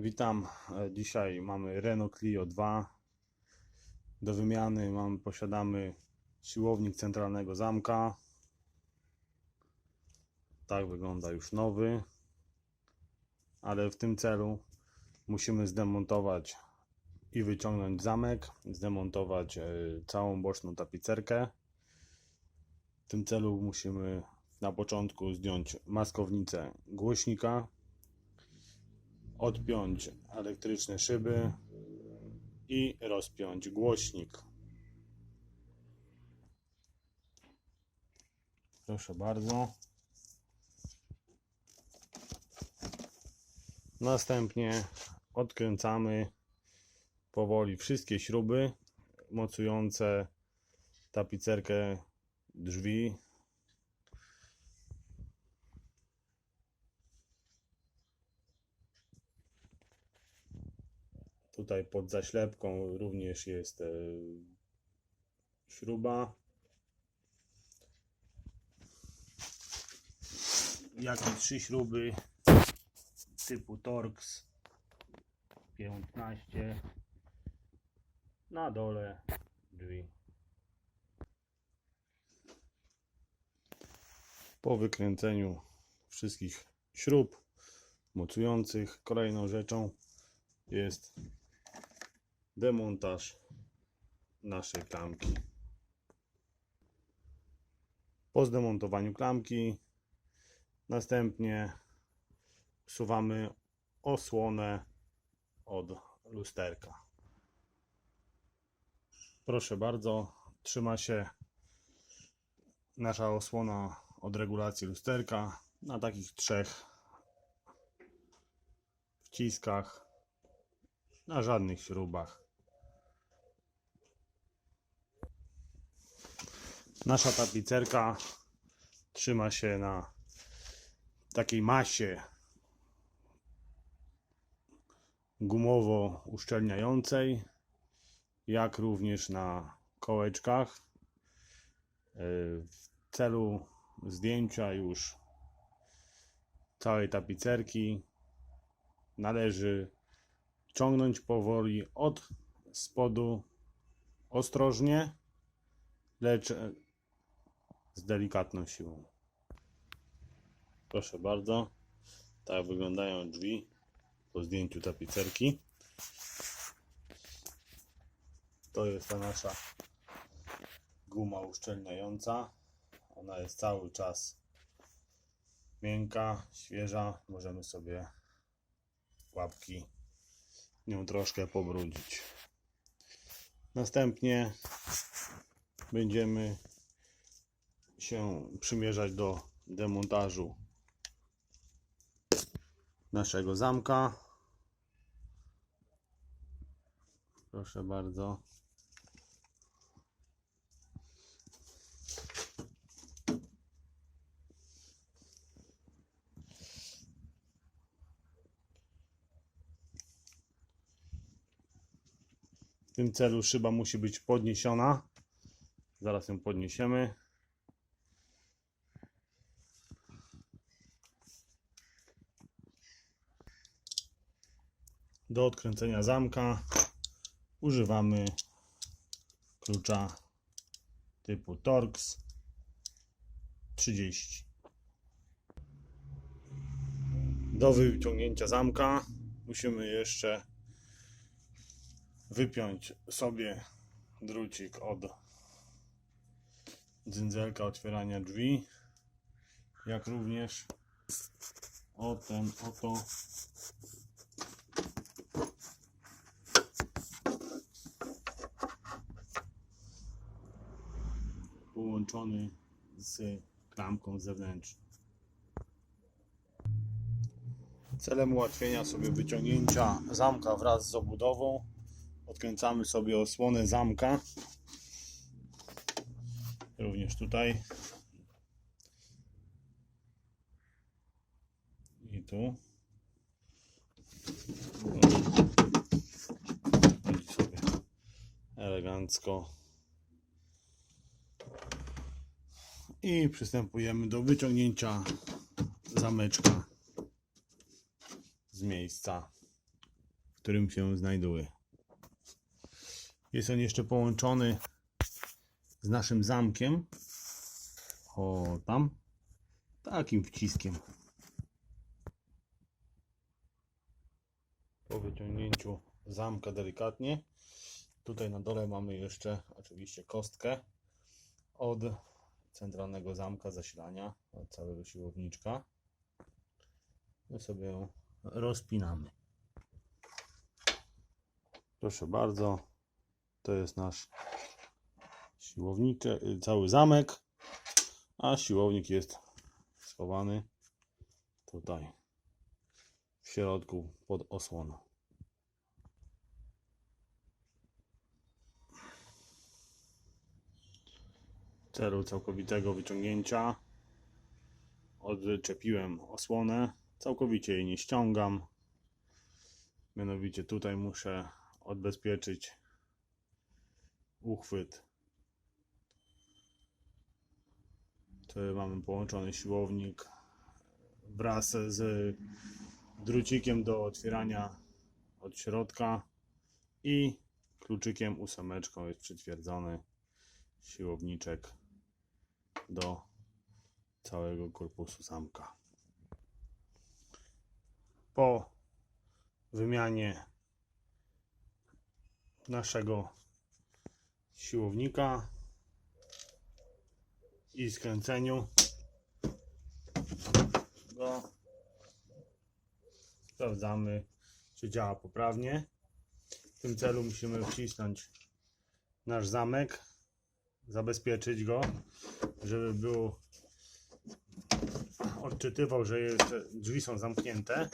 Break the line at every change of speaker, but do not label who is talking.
Witam. E, Dzisiaj mamy Renault Clio 2. Do wymiany mamy, posiadamy siłownik centralnego zamka. Tak wygląda już nowy. Ale w tym celu musimy zdemontować i wyciągnąć zamek, zdemontować e, całą boczną tapicerkę. W tym celu musimy na początku zdjąć maskownicę głośnika, odpiąć elektryczne szyby i rozpiąć głośnik. Proszę bardzo. Następnie odkręcamy powoli wszystkie śruby mocujące tapicerkę drzwi Tutaj pod zaślepką również jest e, śruba. Jak i trzy śruby typu Torx 15 na dole drzwi. Po wykręceniu wszystkich śrub mocujących, kolejną rzeczą jest demontaż naszej klamki. Po zdemontowaniu klamki następnie usuwamy osłonę od lusterka. Proszę bardzo, trzyma się nasza osłona od regulacji lusterka na takich trzech wciskach, na żadnych śrubach. Nasza tapicerka trzyma się na takiej masie gumowo uszczelniającej, jak również na kołeczkach. Yy, W celu zdjęcia już całej tapicerki należy ciągnąć powoli od spodu ostrożnie, lecz z delikatną siłą. Proszę bardzo, tak wyglądają drzwi po zdjęciu tapicerki. To jest ta nasza guma uszczelniająca. Ona jest cały czas miękka, świeża. Możemy sobie łapki nią troszkę pobrudzić. Następnie będziemy się przymierzać do demontażu naszego zamka. Proszę bardzo. W tym celu szyba musi być podniesiona. Zaraz ją podniesiemy. Do odkręcenia zamka używamy klucza typu Torx 30. Do wyciągnięcia zamka musimy jeszcze wypiąć sobie drucik od dzędzelka otwierania drzwi, jak również o ten oto połączony z klamką zewnętrzną. Celem ułatwienia sobie wyciągnięcia zamka wraz z obudową odkręcamy sobie osłonę zamka. Również tutaj. I tu. Sobie elegancko i przystępujemy do wyciągnięcia zameczka z miejsca którym się znajduje. Jest on jeszcze połączony z naszym zamkiem. O, tam. Takim wciskiem. Po wyciągnięciu zamka delikatnie. Tutaj na dole mamy jeszcze oczywiście kostkę od centralnego zamka zasilania, od całego siłowniczka. My sobie ją rozpinamy. Proszę bardzo, to jest nasz siłowniczy, cały zamek, a siłownik jest schowany tutaj w środku pod osłoną. Celu całkowitego wyciągnięcia odczepiłem osłonę. Całkowicie jej nie ściągam. Mianowicie tutaj muszę odbezpieczyć uchwyt. Tutaj mamy połączony siłownik wraz z drucikiem do otwierania od środka i kluczykiem ósemeczką jest przytwierdzony siłowniczek do całego korpusu zamka. Po wymianie naszego siłownika i skręceniu go sprawdzamy czy działa poprawnie. W tym celu musimy wcisnąć nasz zamek, zabezpieczyć go, żeby był odczytywał, że drzwi są zamknięte.